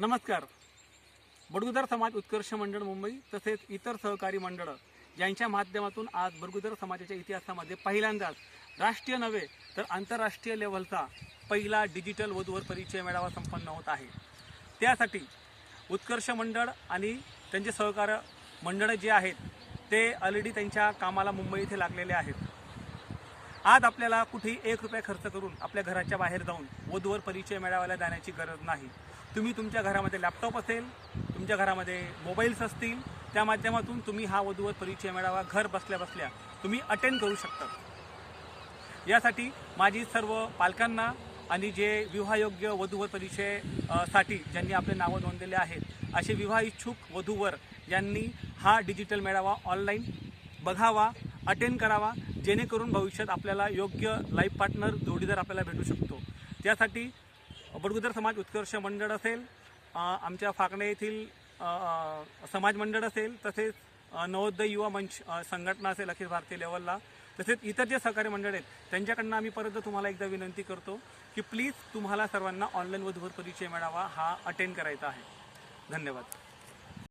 नमस्कार. बडगुदर समाज उत्कर्ष मंडळ मुंबई तसेच इतर सहकारी मंडळं ज्यांच्या माध्यमातून आज बडगुदर समाजाच्या इतिहासामध्ये पहिल्यांदाच राष्ट्रीय नव्हे तर आंतरराष्ट्रीय लेव्हलचा पहिला डिजिटल वधूवर परिचय मेळावा संपन्न होत आहे. त्यासाठी उत्कर्ष मंडळ आणि त्यांचे सहकार मंडळं जे आहेत ते ऑलरेडी त्यांच्या कामाला मुंबई इथे लागलेले आहेत. आज आपल्याला कुठेही एक रुपया खर्च करून आपल्या घराच्या बाहेर जाऊन वधूवर परिचय मेळाव्याला जाण्याची गरज नाही. तुम्ही तुमच्या घरामध्ये लॅपटॉप असेल तुमच्या घरामध्ये मोबाईल्स असतील त्या माध्यमातून तुम्ही हा वधूवर परिचय मेळावा घर बसल्या बसल्या तुम्ही अटेंड करू शकता. यासाठी माझी सर्व पालकांना आणि जे विवाहयोग्य वधूवर परिचयसाठी ज्यांनी आपले नावं नोंदलेले आहेत असे विवाह इच्छुक वधूवर ज्यांनी हा डिजिटल मेळावा ऑनलाईन बघावा. अटेंड करावा जेणेकरून भविष्यात आपल्याला योग्य लाईफ पार्टनर जोडीदार आपल्याला भेटू शकतो. त्यासाठी बडगुदर समाज उत्कर्ष मंडळ असेल आमच्या फाकणे येथील समाज मंडळ असेल तसेच नवोदय युवा मंच संघटना असेल अखिल भारतीय लेवलला तसेच इतर जे सहकारी मंडळ आहेत त्यांच्याकडनं आम्ही परत तुम्हाला एकदा विनंती करतो की प्लीज तुम्हाला सर्वांना ऑनलाईन वधूवर परिचय मिळावा हा अटेंड करायचा आहे. धन्यवाद.